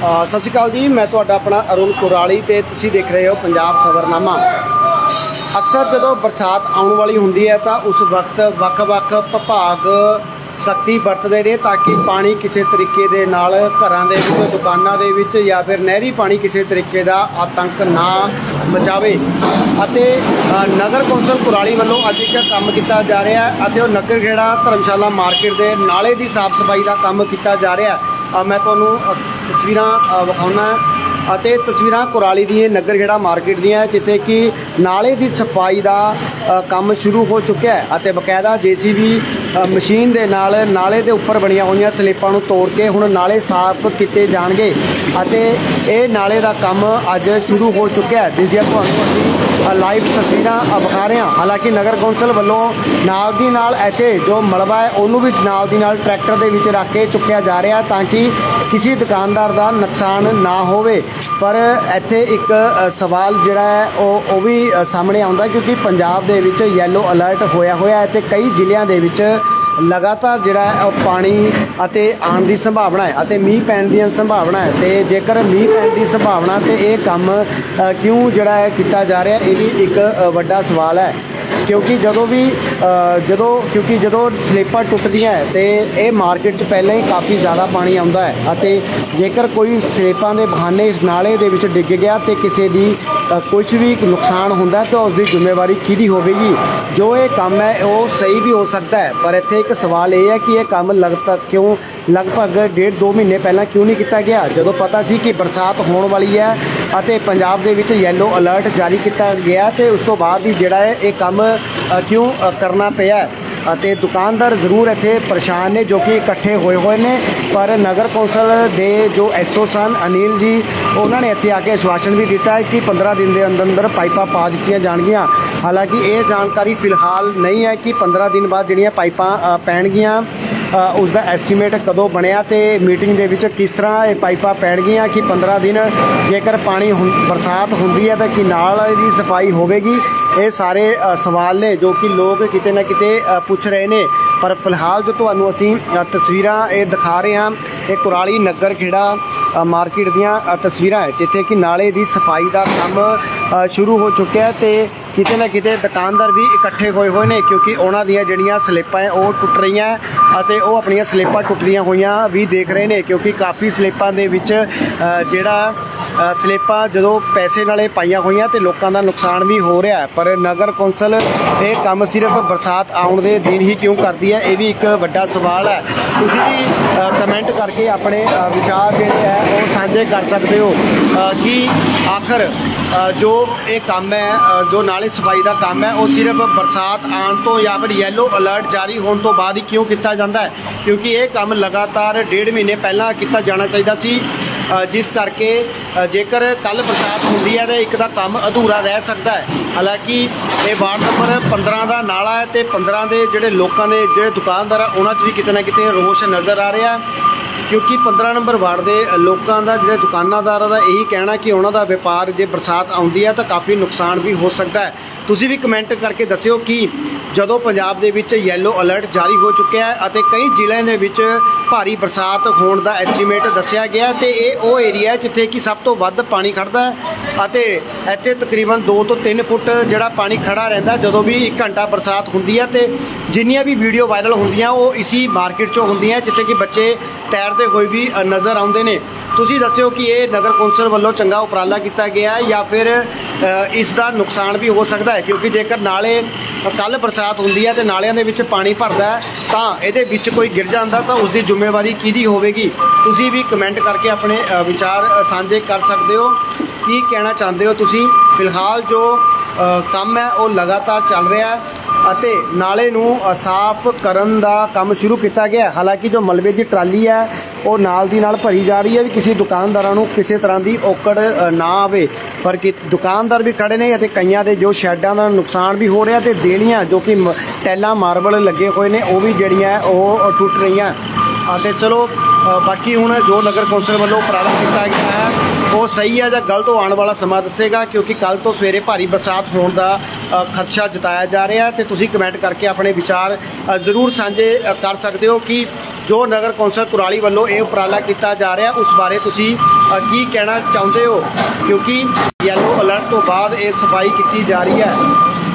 ਸਤਿ ਸ਼੍ਰੀ ਅਕਾਲ ਜੀ, ਮੈਂ ਤੁਹਾਡਾ ਆਪਣਾ ਅਰੁਣ ਕੁਰਾਲੀ ਤੇ ਤੁਸੀਂ ਦੇਖ ਰਹੇ ਹੋ ਪੰਜਾਬ ਖਬਰਨਾਮਾ। ਅਕਸਰ ਜਦੋਂ ਬਰਸਾਤ ਆਉਣ ਵਾਲੀ ਹੁੰਦੀ ਹੈ ਤਾਂ ਉਸ ਵਕਤ ਵੱਖ-ਵੱਖ ਵਿਭਾਗ ਸਖਤੀ ਵਰਤਦੇ ਨੇ ਤਾਂ ਕਿ ਪਾਣੀ ਕਿਸੇ ਤਰੀਕੇ ਦੇ ਨਾਲ ਘਰਾਂ ਦੇ ਵਿੱਚ, ਦੁਕਾਨਾਂ ਦੇ ਵਿੱਚ ਜਾਂ ਫਿਰ ਨਹਿਰੀ ਪਾਣੀ ਕਿਸੇ ਤਰੀਕੇ ਦਾ ਆਤੰਕ ਨਾ ਮਚਾਵੇ। ਅਤੇ ਨਗਰ ਕੌਂਸਲ ਕੁਰਾਲੀ ਵੱਲੋਂ ਅੱਜ ਇੱਕ ਕੰਮ ਕੀਤਾ ਜਾ ਰਿਹਾ ਹੈ ਅਤੇ ਉਹ ਨਗਰ ਖੇੜਾ ਧਰਮਸ਼ਾਲਾ ਮਾਰਕੀਟ ਦੇ ਨਾਲੇ ਦੀ ਸਾਫ਼ ਸਫ਼ਾਈ ਦਾ ਕੰਮ ਕੀਤਾ ਜਾ ਰਿਹਾ ਹੈ। ਮੈਂ ਤੁਹਾਨੂੰ ਤਸਵੀਰਾਂ ਅ, ਵਿਖਾਉਣਾ ਅਤੇ ਤਸਵੀਰਾਂ ਕੁਰਾਲੀ ਦੀ ਨਗਰ ਜਿਹੜਾ ਮਾਰਕੀਟ ਦੀਆਂ ਜਿੱਥੇ ਕਿ ਨਾਲੇ ਦੀ ਸਫ਼ਾਈ ਦਾ ਕੰਮ ਸ਼ੁਰੂ ਹੋ ਚੁੱਕਿਆ ਹੈ ਅਤੇ ਬਕਾਇਦਾ ਜੀਸੀਬੀ ਮਸ਼ੀਨ ਦੇ ਨਾਲ ਨਾਲੇ ਦੇ ਉੱਪਰ ਬਣੀਆਂ ਹੋਈਆਂ ਸਲੀਪਾਂ ਨੂੰ ਤੋੜ ਕੇ ਹੁਣ ਨਾਲੇ ਸਾਫ਼ ਕੀਤੇ ਜਾਣਗੇ ਅਤੇ ਇਹ ਨਾਲੇ ਦਾ ਕੰਮ ਅੱਜ ਸ਼ੁਰੂ ਹੋ ਚੁੱਕਿਆ ਹੈ, ਜਿਸ ਦੀਆਂ ਤੁਹਾਨੂੰ ਅਸੀਂ ਲਾਈਵ ਤਸਵੀਰਾਂ ਵਿਖਾ ਰਹੇ ਹਾਂ। ਹਾਲਾਂਕਿ ਨਗਰ ਕੌਂਸਲ ਵੱਲੋਂ ਨਾਲ ਦੀ ਨਾਲ ਇੱਥੇ ਜੋ ਮਲਬਾ ਹੈ, ਉਹਨੂੰ ਵੀ ਨਾਲ ਦੀ ਨਾਲ ਟਰੈਕਟਰ ਦੇ ਵਿੱਚ ਰੱਖ ਕੇ ਚੁੱਕਿਆ ਜਾ ਰਿਹਾ ਤਾਂ ਕਿ ਕਿਸੇ ਦੁਕਾਨਦਾਰ ਦਾ ਨੁਕਸਾਨ ਨਾ ਹੋਵੇ। ਪਰ ਇੱਥੇ ਇੱਕ ਸਵਾਲ ਜਿਹੜਾ ਹੈ, ਉਹ ਉਹ ਵੀ ਸਾਹਮਣੇ ਆਉਂਦਾ ਕਿਉਂਕਿ ਪੰਜਾਬ ਦੇ ਵਿੱਚ ਯੈਲੋ ਅਲਰਟ ਹੋਇਆ ਹੋਇਆ ਹੈ ਤੇ ਕਈ ਜ਼ਿਲ੍ਹਿਆਂ ਦੇ ਵਿੱਚ ਲਗਾਤਾਰ ਜਿਹੜਾ ਹੈ ਉਹ ਪਾਣੀ ਅਤੇ ਆਉਣ ਦੀ ਸੰਭਾਵਨਾ ਹੈ ਅਤੇ ਮੀਂਹ ਪੈਣ ਦੀ ਸੰਭਾਵਨਾ ਹੈ ਤੇ ਜੇਕਰ ਮੀਂਹ ਪੈਣ ਦੀ ਸੰਭਾਵਨਾ ਤੇ ਇਹ ਕੰਮ ਕਿਉਂ ਜਿਹੜਾ ਹੈ ਕੀਤਾ ਜਾ ਰਿਹਾ ਇਹ ਵੀ ਇੱਕ ਵੱਡਾ ਸਵਾਲ ਹੈ। ਕਿਉਂਕਿ ਜਦੋਂ ਵੀ ਅ, ਜਦੋਂ ਕਿਉਂਕਿ ਜਦੋਂ ਸਲੇਪਾਂ ਟੁੱਟਦੀਆਂ ਹੈ ਤੇ ਇਹ ਮਾਰਕੀਟ 'ਚ ਪਹਿਲਾਂ ਹੀ ਕਾਫੀ ਜ਼ਿਆਦਾ ਪਾਣੀ ਆਉਂਦਾ ਹੈ ਅਤੇ ਜੇਕਰ ਕੋਈ ਸਲੇਪਾਂ ਦੇ ਬਹਾਨੇ ਇਸ ਨਾਲੇ ਦੇ ਵਿੱਚ ਡਿੱਗ ਗਿਆ ਤੇ ਕਿਸੇ ਦੀ ਕੁਝ ਵੀ ਨੁਕਸਾਨ ਹੁੰਦਾ ਤਾਂ ਉਸ ਦੀ ਜ਼ਿੰਮੇਵਾਰੀ ਕਿਹਦੀ ਹੋਵੇਗੀ? ਜੋ ਇਹ ਕੰਮ ਹੈ ਉਹ ਸਹੀ ਵੀ ਹੋ ਸਕਦਾ ਹੈ ਪਰ ਇੱਥੇ ਇੱਕ ਸਵਾਲ ਇਹ ਹੈ ਕਿ ਇਹ ਕੰਮ ਲਗਭਗ ਕਿਉਂ ਲਗਭਗ ਡੇਢ ਦੋ ਮਹੀਨੇ ਪਹਿਲਾਂ ਕਿਉਂ ਨਹੀਂ ਕੀਤਾ ਗਿਆ? ਜਦੋਂ ਪਤਾ ਸੀ ਕਿ ਬਰਸਾਤ ਹੋਣ ਵਾਲੀ ਹੈ ਅਤੇ ਪੰਜਾਬ ਦੇ ਵਿੱਚ ਯੈਲੋ ਅਲਰਟ ਜਾਰੀ ਕੀਤਾ ਗਿਆ ਤੇ ਉਸ ਤੋਂ ਬਾਅਦ ਹੀ ਜਿਹੜਾ ਹੈ ਇਹ ਕੰਮ ਕਿਉਂ ਕਰਨਾ ਪਿਆ ਅਤੇ ਦੁਕਾਨਦਾਰ ਜ਼ਰੂਰ ਇੱਥੇ ਪਰੇਸ਼ਾਨ ਨੇ ਜੋ ਕਿ ਇਕੱਠੇ ਹੋਏ ਹੋਏ ਨੇ। ਪਰ ਨਗਰ ਕੌਂਸਲ ਦੇ ਜੋ ਐਸਓ ਸਨ, ਅਨਿਲ ਜੀ, ਉਹਨਾਂ ਨੇ ਇੱਥੇ ਆ ਕੇ ਆਸ਼ਵਾਸਨ ਵੀ ਦਿੱਤਾ ਹੈ ਕਿ 15 ਦਿਨ ਦੇ ਅੰਦਰ ਅੰਦਰ ਪਾਈਪਾਂ ਪਾ ਦਿੱਤੀਆਂ ਜਾਣਗੀਆਂ। ਹਾਲਾਂਕਿ ਇਹ ਜਾਣਕਾਰੀ ਫਿਲਹਾਲ ਨਹੀਂ ਹੈ ਕਿ 15 ਦਿਨ ਬਾਅਦ ਜਿਹੜੀਆਂ ਪਾਈਪਾਂ ਪੈਣਗੀਆਂ। ਉਸ ਦਾ ਐਸਟੀਮੇਟ ਕਦੋਂ ਬਣਿਆ ਤੇ ਮੀਟਿੰਗ ਦੇ ਵਿੱਚ ਕਿਸ ਤਰ੍ਹਾਂ ਇਹ ਪਾਈਪਾਂ ਪੈਣਗੀਆਂ, ਕਿ 15 ਦਿਨ ਜੇਕਰ ਪਾਣੀ ਹੁੰ- ਬਰਸਾਤ ਹੁੰਦੀ ਹੈ ਤਾਂ ਕਿ ਨਾਲ ਦੀ ਸਫ਼ਾਈ ਹੋਵੇਗੀ? ਇਹ ਸਾਰੇ ਸਵਾਲ ਨੇ ਜੋ ਕਿ ਲੋਕ ਕਿਤੇ ਨਾ ਕਿਤੇ ਪੁੱਛ ਰਹੇ ਨੇ। ਪਰ ਫਿਲਹਾਲ ਜੋ ਤੁਹਾਨੂੰ ਅਸੀਂ ਤਸਵੀਰਾਂ ਇਹ ਦਿਖਾ ਰਹੇ ਹਾਂ, ਇਹ ਕੁਰਾਲੀ ਨਗਰ ਖੇੜਾ ਮਾਰਕੀਟ ਦੀਆਂ ਤਸਵੀਰਾਂ ਹੈ, ਜਿੱਥੇ ਕਿ ਨਾਲੇ ਦੀ ਸਫ਼ਾਈ ਦਾ ਕੰਮ ਸ਼ੁਰੂ ਹੋ ਚੁੱਕਿਆ ਹੈ ਤੇ ਕਿਤੇ ਨਾ ਕਿਤੇ ਦੁਕਾਨਦਾਰ ਵੀ ਇਕੱਠੇ ਹੋਏ ਹੋਏ ਨੇ ਕਿਉਂਕਿ ਉਹਨਾਂ ਦੀਆਂ ਜਿਹੜੀਆਂ ਸਲਿੱਪਾਂ ਹੈ ਉਹ ਟੁੱਟ ਰਹੀਆਂ ਅਤੇ ਉਹ ਆਪਣੀਆਂ ਸਲਿੱਪਾਂ ਟੁੱਟਦੀਆਂ ਹੋਈਆਂ ਵੀ ਦੇਖ ਰਹੇ ਨੇ ਕਿਉਂਕਿ ਕਾਫੀ ਸਲਿੱਪਾਂ ਦੇ ਵਿੱਚ ਜਿਹੜਾ ਅ, ਸਲਿੱਪਾਂ ਜਦੋਂ ਪੈਸੇ ਨਾਲੇ ਪਾਈਆਂ ਹੋਈਆਂ ਤੇ ਲੋਕਾਂ ਦਾ ਨੁਕਸਾਨ ਵੀ ਹੋ ਰਿਹਾ ਪਰ ਨਗਰ ਕੌਂਸਲ ਇਹ ਕੰਮ ਸਿਰਫ ਬਰਸਾਤ ਆਉਣ ਦੇ ਦਿਨ ਹੀ ਕਿਉਂ ਕਰਦੀ ਹੈ ਇਹ ਵੀ ਇੱਕ ਵੱਡਾ ਸਵਾਲ ਹੈ। ਤੁਸੀਂ ਵੀ ਕਮੈਂਟ ਕਰਕੇ ਆਪਣੇ ਵਿਚਾਰ ਜਿਹੜੇ ਹੈ ਉਹ ਸਾਂਝੇ ਕਰ ਸਕਦੇ ਹੋ। ਕਿ ਆਖਰ ਜੋ ਇਹ ਕੰਮ ਹੈ ਜੋ ਨਾਲ ਸਫ਼ਾਈ ਦਾ ਕੰਮ ਹੈ, ਉਹ ਸਿਰਫ ਬਰਸਾਤ ਆਉਣ ਤੋਂ ਜਾਂ ਫਿਰ ਯੈਲੋ ਅਲਰਟ ਜਾਰੀ ਹੋਣ ਤੋਂ ਬਾਅਦ ਹੀ ਕਿਉਂ ਕੀਤਾ ਜਾਂਦਾ ਹੈ? ਕਿਉਂਕਿ ਇਹ ਕੰਮ ਲਗਾਤਾਰ ਡੇਢ ਮਹੀਨੇ ਪਹਿਲਾਂ ਕੀਤਾ ਜਾਣਾ ਚਾਹੀਦਾ ਸੀ। ਜਿਸ ਕਰਕੇ ਜੇਕਰ ਕੱਲ ਬਰਸਾਤ ਹੁੰਦੀ ਹੈ ਤਾਂ ਇੱਕ ਦਾ ਕੰਮ ਅਧੂਰਾ ਰਹਿ ਸਕਦਾ ਹੈ। ਹਾਲਾਂਕਿ ਇਹ ਵਾਰਡ ਨੰਬਰ 15 ਦਾ ਨਾਲਾ ਹੈ ਤੇ 15 ਦੇ ਜਿਹੜੇ ਲੋਕਾਂ ਦੇ, ਜਿਹੜੇ ਦੁਕਾਨਦਾਰ ਆ, ਉਹਨਾਂ 'ਚ ਵੀ ਕਿਤੇ ਨਾ ਕਿਤੇ ਰੋਸ਼ ਨਜ਼ਰ ਆ ਰਿਹਾ ਕਿਉਂਕਿ 15 ਨੰਬਰ ਵਾਰਡ ਦੇ ਲੋਕਾਂ ਦਾ, ਜਿਹੜੇ ਦੁਕਾਨਾਦਾਰਾਂ ਦਾ ਇਹੀ ਕਹਿਣਾ ਕਿ ਉਹਨਾਂ ਦਾ ਵਪਾਰ ਜੇ ਬਰਸਾਤ ਆਉਂਦੀ ਹੈ ਤਾਂ ਕਾਫੀ ਨੁਕਸਾਨ ਵੀ ਹੋ ਸਕਦਾ ਹੈ। ਤੁਸੀਂ ਵੀ ਕਮੈਂਟ ਕਰਕੇ ਦੱਸਿਓ ਕਿ ਜਦੋਂ ਪੰਜਾਬ ਦੇ ਵਿੱਚ ਯੈਲੋ ਅਲਰਟ ਜਾਰੀ ਹੋ ਚੁੱਕਿਆ ਹੈ ਅਤੇ ਕਈ ਜ਼ਿਲ੍ਹਿਆਂ ਦੇ ਵਿੱਚ ਭਾਰੀ ਬਰਸਾਤ ਹੋਣ ਦਾ ਐਸਟੀਮੇਟ ਦੱਸਿਆ ਗਿਆ ਤੇ ਇਹ ਉਹ ਏਰੀਆ ਹੈ ਜਿੱਥੇ ਕਿ ਸਭ ਤੋਂ ਵੱਧ ਪਾਣੀ ਖੜਦਾ ਹੈ ਅਤੇ ਇੱਥੇ ਤਕਰੀਬਨ 2 ਤੋਂ 3 ਫੁੱਟ ਜਿਹੜਾ ਪਾਣੀ ਖੜਾ ਰਹਿੰਦਾ ਜਦੋਂ ਵੀ 1 ਘੰਟਾ ਬਰਸਾਤ ਹੁੰਦੀ ਹੈ ਤੇ ਜਿੰਨੀਆਂ ਵੀ ਵੀਡੀਓ ਵਾਇਰਲ ਹੁੰਦੀਆਂ ਉਹ ਇਸੀ ਮਾਰਕੀਟ 'ਚੋਂ ਹੁੰਦੀਆਂ ਜਿੱਥੇ ਕਿ ਬੱਚੇ ਤੈਰ ਤੈਰਦੇ ਹੋਏ ਵੀ ਨਜ਼ਰ ਆਉਂਦੇ ਨੇ। ਤੁਸੀਂ ਦੱਸਿਓ ਕਿ ਇਹ ਨਗਰ ਕੌਂਸਲ ਵੱਲੋਂ ਚੰਗਾ ਉਪਰਾਲਾ ਕੀਤਾ ਗਿਆ ਹੈ ਜਾਂ ਫਿਰ ਅ, ਇਸ ਦਾ ਨੁਕਸਾਨ ਵੀ ਹੋ ਸਕਦਾ ਹੈ? ਕਿਉਂਕਿ ਜੇਕਰ ਨਾਲੇ ਕੱਲ ਬਰਸਾਤ ਹੁੰਦੀ ਹੈ ਤੇ ਨਾਲਿਆਂ ਦੇ ਵਿੱਚ ਪਾਣੀ ਭਰਦਾ ਹੈ ਤਾਂ ਇਹਦੇ ਵਿੱਚ ਕੋਈ ਗਿਰ ਜਾਂਦਾ ਤਾਂ ਉਸ ਦੀ ਜ਼ਿੰਮੇਵਾਰੀ ਕਿਹਦੀ ਹੋਵੇਗੀ? ਤੁਸੀਂ ਵੀ ਕਮੈਂਟ ਕਰਕੇ ਆਪਣੇ ਵਿਚਾਰ ਸਾਂਝੇ ਕਰ ਸਕਦੇ ਹੋ। ਕੀ ਕਹਿਣਾ ਚਾਹੁੰਦੇ ਹੋ ਤੁਸੀਂ? ਫਿਲਹਾਲ ਜੋ ਕੰਮ ਹੈ ਉਹ ਲਗਾਤਾਰ ਚੱਲ ਰਿਹਾ ਹੈ ਅਤੇ ਨਾਲੇ ਨੂੰ ਸਾਫ਼ ਕਰਨ ਦਾ ਕੰਮ ਸ਼ੁਰੂ ਕੀਤਾ ਗਿਆ ਹਾਲਾਂਕਿ ਜੋ ਮਲਬੇ ਦੀ ਟਰਾਲੀ ਹੈ ਉਹ ਨਾਲ ਦੀ ਨਾਲ ਭਰੀ ਜਾ ਰਹੀ ਹੈ ਵੀ ਕਿਸੇ ਦੁਕਾਨਦਾਰਾਂ ਨੂੰ ਕਿਸੇ ਤਰ੍ਹਾਂ ਦੀ ਔਕੜ ਨਾ ਆਵੇ। ਪਰ ਕਿ ਦੁਕਾਨਦਾਰ ਵੀ ਖੜੇ ਨੇ ਅਤੇ ਕਈਆਂ ਦੇ ਜੋ ਸ਼ੈੱਡਾਂ ਦਾ ਨੁਕਸਾਨ ਵੀ ਹੋ ਰਿਹਾ ਤੇ ਦੇਣੀਆਂ ਜੋ ਕਿ ਮ- ਟੈਲਾਂ, ਮਾਰਬਲ ਲੱਗੇ ਹੋਏ ਨੇ, ਉਹ ਵੀ ਜਿਹੜੀਆਂ ਉਹ ਟੁੱਟ ਰਹੀਆਂ। ਅਤੇ ਚਲੋ ਬਾਕੀ ਹੁਣ ਜੋ ਨਗਰ ਕੌਂਸਲ ਵੱਲੋਂ ਪ੍ਰਾਰੰਭ ਕੀਤਾ ਗਿਆ ਹੈ, ਉਹ ਸਹੀ ਹੈ ਜਾਂ ਗਲਤ, ਉਹ ਆਉਣ ਵਾਲਾ ਸਮਾਂ ਦੱਸੇਗਾ, ਕਿਉਂਕਿ ਕੱਲ ਤੋਂ ਸਵੇਰੇ ਭਾਰੀ ਬਰਸਾਤ ਹੋਣ ਦਾ ਖਦਸ਼ਾ ਜਤਾਇਆ ਜਾ ਰਿਹਾ ਹੈ। ਤੇ ਤੁਸੀਂ ਕਮੈਂਟ ਕਰਕੇ ਆਪਣੇ ਵਿਚਾਰ ਜ਼ਰੂਰ ਸਾਂਝੇ ਕਰ ਸਕਦੇ ਹੋ ਕਿ ਜੋ ਨਗਰ ਕੌਂਸਲ ਕੁਰਾਲੀ ਵੱਲੋਂ ਇਹ ਉਪਰਾਲਾ ਕੀਤਾ ਜਾ ਰਿਹਾ, ਉਸ ਬਾਰੇ ਤੁਸੀਂ ਕੀ ਕਹਿਣਾ ਚਾਹੁੰਦੇ ਹੋ? ਕਿਉਂਕਿ ਯੈਲੋ ਅਲਰਟ ਤੋਂ ਬਾਅਦ ਇਹ ਸਫ਼ਾਈ ਕੀਤੀ ਜਾ ਰਹੀ ਹੈ।